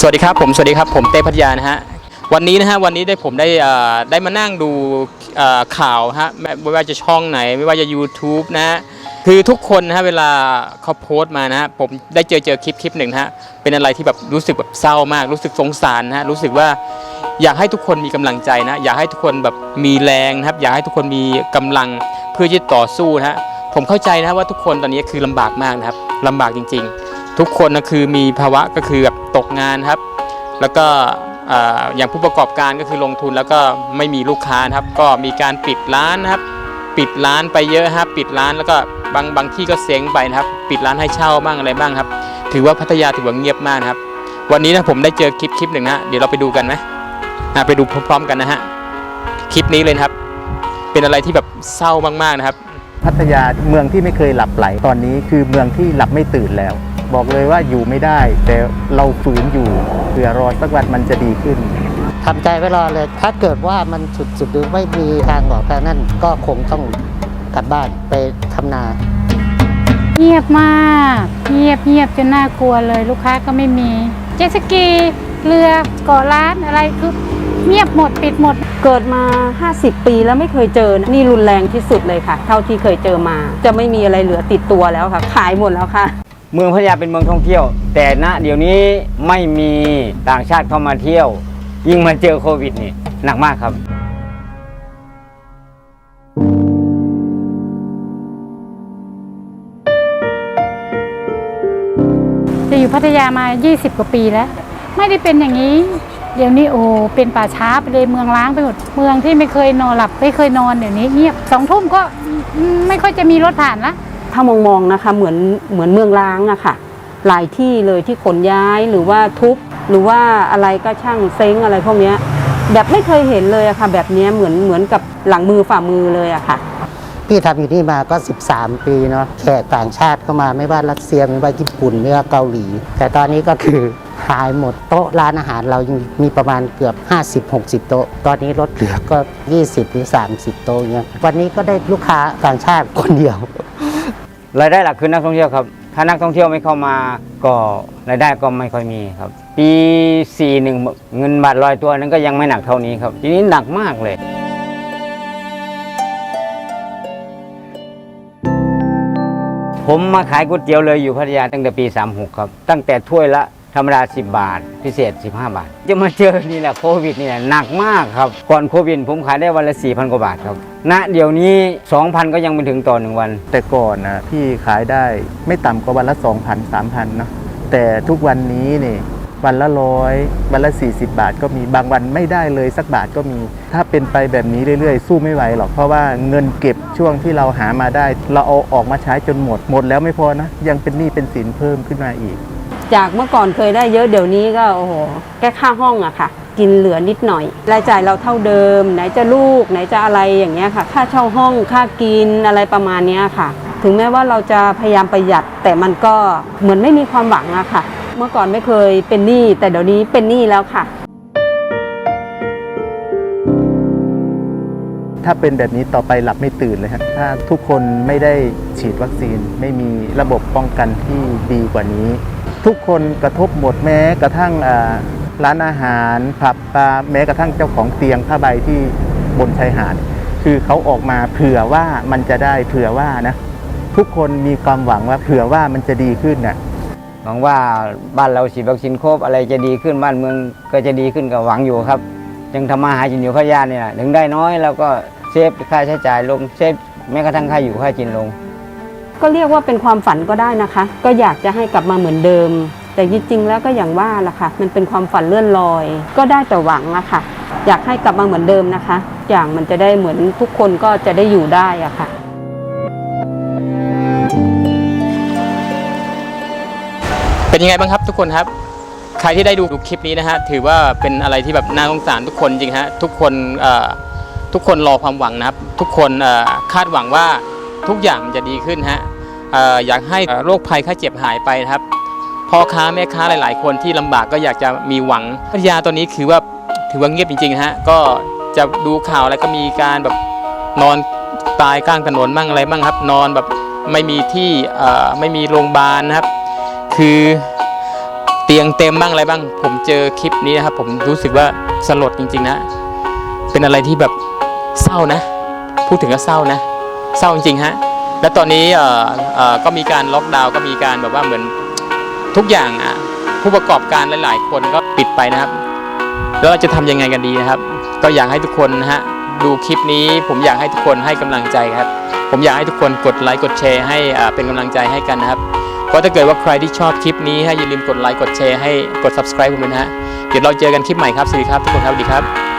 สวัสดีครับผมสวัสดีครับผมเต้พัทยานะฮะวันนี้นะฮะวันนี้ได้ผมได้ได้มานั่งดูข่าวฮะไม่ว่าจะช่องไหนไม่ว่าจะ YouTube นะฮะคือทุกคนนะฮะเวลาเขาโพสต์มานะฮะผมได้เจอเจอคลิปคลิปหนึ่งนะฮะเป็นอะไรที่แบบรู้สึกแบบเศร้ามาก รู้สึกสงสารนะฮะรู้สึกว่าอยากให้ทุกคนมีกำลังใจนะอยากให้ทุกคนแบบมีแรงนะครับ อยากให้ทุกคนมีกำลังเพื่อที่ต่อสู้นะฮะผมเข้าใจนะฮะว่าทุกคนตอนนี้คือลำบากมากนะครับลำบากจริง ๆ ทุกคนนะคือมีภาวะก็คือแบบตกงานครับ แล้วก็เอ่อย่างผู้ประกอบการก็คือลงทุนแล้วก็ไม่มีลูกค้านะครับ ก็มีการปิดร้านนะครับ ปิดร้านไปเยอะครับปิดร้านแล้วก็บางบางที่ก็เซ้งไปนะครับ ปิดร้านให้เช่าบ้างอะไรบ้างครับ ถือว่าพัทยาถือว่าเงียบมากนะครับ วันนี้นะผมได้เจอคลิปคลิปหนึ่งนะเดี๋ยวเราไปดูกันไหมอะไปดูพร้อมๆกันนะฮะคลิปนี้เลยครับ เป็นอะไรที่แบบเศร้ามากๆนะครับ พัทยาเมืองที่ไม่เคยหลับไหลตอนนี้คือเมืองที่หลับไม่ตื่นแล้ว บอกเลยว่าอยู่ไม่ได้ แต่เราฝืนอยู่เผื่อรอสักวันมันจะดีขึ้นทำใจไว้รอเลย ถ้าเกิดว่ามันสุดสุดหรือไม่มีทางออกทางนั้นก็คงต้องกลับบ้านไปทำนา เงียบมาก เงียบเงียบจนน่ากลัวเลย ลูกค้าก็ไม่มี เจ็ตสกีเรือเกาะร้านอะไรคือเงียบหมดปิดหมด เกิดมา 50 ปีแล้วไม่เคยเจอนะนี่รุนแรงที่สุดเลยค่ะ เท่าที่เคยเจอมา จะไม่มีอะไรเหลือติดตัวแล้วค่ะ ขายหมดแล้วค่ะ เมืองพัทยาเป็นเมืองท่องเที่ยว แต่ณเดี๋ยวนี้ไม่มีต่างชาติเข้ามาเที่ยว ยิ่งมาเจอโควิดนี่หนักมากครับจะอยู่พัทยามา 20 กว่าปีแล้ว ไม่ได้เป็นอย่างนี้ เดี๋ยวนี้โอ้เป็นป่าช้าไปเลยเมืองล้างไปหมดเมืองที่ไม่เคยนอนหลับไม่เคยนอนเดี๋ยวนี้เงียบสองทุ่มก็ไม่ค่อยจะมีรถผ่านละ ถ้ามองมองๆนะคะเหมือนเหมือนเมืองล้างอะค่ะ หลายที่เลยที่ขนย้ายหรือว่าทุบหรือว่าอะไรก็ช่างเซ้งอะไรพวกนี้แบบไม่เคยเห็นเลยอะค่ะ แบบนี้เหมือนเหมือนกับหลังมือฝ่ามือเลยอะค่ะพี่ทำอยู่นี่มาก็ 13 ปีเนาะแขกต่างชาติเข้ามาไม่ว่ารัสเซียไม่ว่าญี่ปุ่นไม่ว่าเกาหลี แต่ตอนนี้ก็คือหายหมดโต๊ะร้านอาหารเรายังมีประมาณเกือบ 50-60 โต๊ะ ตอนนี้ลดเหลือก็ 20 หรือ 30 โต๊ะเงี้ยวันนี้ก็ได้ลูกค้าต่างชาติคนเดียว รายได้หลักคือนักท่องเที่ยวครับ ถ้านักท่องเที่ยวไม่เข้ามาก็รายได้ก็ไม่ค่อยมีครับ ปี 41 เงินบาทลอยตัวนั้นก็ยังไม่หนักเท่านี้ครับ ทีนี้หนักมากเลยผมมาขายก๋วยเตี๋ยวเลยอยู่พัทยาตั้งแต่ปี 36 ครับ ตั้งแต่ถ้วยละ ธรรมดา 10 บาท พิเศษ 15 บาท จะมาเจอนี่แหละโควิดนี่แหละหนักมากครับ ก่อนโควิดผมขายได้วันละ 4,000 กว่าบาทครับณเดี๋ยวนี้ 2,000 ก็ยังไม่ถึงต่อหนึ่งวัน แต่ก่อนนะพี่ขายได้ไม่ต่ำกว่าวันละ 2,000 3,000เนาะแต่ทุกวันนี้นี่วันละร้อยวันละ 40 บาทก็มีบางวันไม่ได้เลยสักบาทก็มี ถ้าเป็นไปแบบนี้เรื่อยๆ สู้ไม่ไหวหรอกเพราะว่าเงินเก็บช่วงที่เราหามาได้ เราเอาออกมาใช้จนหมดหมดแล้วไม่พอนะ ยังเป็นหนี้เป็นสินเพิ่มขึ้นมาอีก จากเมื่อก่อนเคยได้เยอะเดี๋ยวนี้ก็โอ้โหแค่ค่าห้องอะค่ะ กินเหลือนิดหน่อย รายจ่ายเราเท่าเดิม ไหนจะลูกไหนจะอะไรอย่างเงี้ยค่ะ ค่าเช่าห้องค่ากินอะไรประมาณเนี้ยค่ะ ถึงแม้ว่าเราจะพยายามประหยัด แต่มันก็เหมือนไม่มีความหวังอะค่ะ เมื่อก่อนไม่เคยเป็นหนี้แต่เดี๋ยวนี้เป็นหนี้แล้วค่ะ ถ้าเป็นแบบนี้ต่อไปหลับไม่ตื่นเลยฮะถ้าทุกคนไม่ได้ฉีดวัคซีน ไม่มีระบบป้องกันที่ดีกว่านี้ ทุกคนกระทบหมดแม้กระทั่งร้านอาหารผับบาร์แม้กระทั่งเจ้าของเตียงผ้าใบที่บนชายหาด คือเขาออกมาเผื่อว่ามันจะได้เผื่อว่านะ ทุกคนมีความหวังว่าเผื่อว่ามันจะดีขึ้นน่ะหวังว่าบ้านเราฉีดวัคซีนครบอะไรจะดีขึ้นบ้านเมืองก็จะดีขึ้นก็หวังอยู่ครับยังทำมาหากินอยู่พยาเนี่ยถึงได้น้อยแล้วก็เซฟค่าใช้จ่ายลงเซฟแม้กระทั่งค่าอยู่ค่ากินลง ก็เรียกว่าเป็นความฝันก็ได้นะคะ ก็อยากจะให้กลับมาเหมือนเดิม แต่จริงๆแล้วก็อย่างว่าล่ะค่ะ มันเป็นความฝันเลื่อนลอย ก็ได้แต่หวังอะค่ะ อยากให้กลับมาเหมือนเดิมนะคะ อย่างมันจะได้เหมือนทุกคนก็จะได้อยู่ได้อะค่ะ เป็นยังไงบ้างครับทุกคนครับ ใครที่ได้ดูคลิปนี้นะฮะถือว่าเป็นอะไรที่แบบน่าสงสารทุกคนจริงฮะทุกคนเอ่อทุกคนรอความหวังนะครับ ทุกคนเอ่อคาดหวังว่า ทุกอย่างจะดีขึ้นฮะออยากให้โรคภัยไข้เจ็บหายไปครับพ่อค้าแม่ค้าหลาย ๆ คนที่ลำบากก็อยากจะมีหวังพัทยาตอนนี้คือว่าถือว่าเงียบจริงๆฮะก็จะดูข่าวแล้วก็มีการแบบนอนตายกลางถนนบ้างอะไรบ้างครับ นอนแบบไม่มีที่ไม่มีโรงพยาบาลนะครับ คือเตีตียงเต็มบ้างอะไรบ้าง ผมเจอคลิปนี้นะครับ ผมรู้สึกว่าสลดจริง ๆ นะ เป็นอะไรที่แบบเศร้านะ พูดถึงก็เศร้านะ เศร้าจริงๆฮะแล้วตอนนี้ก็มีการล็อกดาวน์ก็มีการแบบว่าเหมือนทุกอย่างอะผู้ประกอบการหลาย ๆ คนก็ปิดไปนะครับ แล้วเราจะทำยังไงกันดีนะครับ ก็อยากให้ทุกคนนะฮะดูคลิปนี้ผมอยากให้ทุกคนให้กำลังใจครับ ผมอยากให้ทุกคนกดไลค์กดแชร์ให้เป็นกำลังใจให้กันนะครับเพราะถ้าเกิดว่าใครที่ชอบคลิปนี้ฮะอย่าลืมกดไลค์กดแชร์ให้กด subscribe ผมด้วยนะฮะเดี๋ยวเราเจอกันคลิปใหม่ครับสวัสดีครับทุกคนครับสวัสดีครับ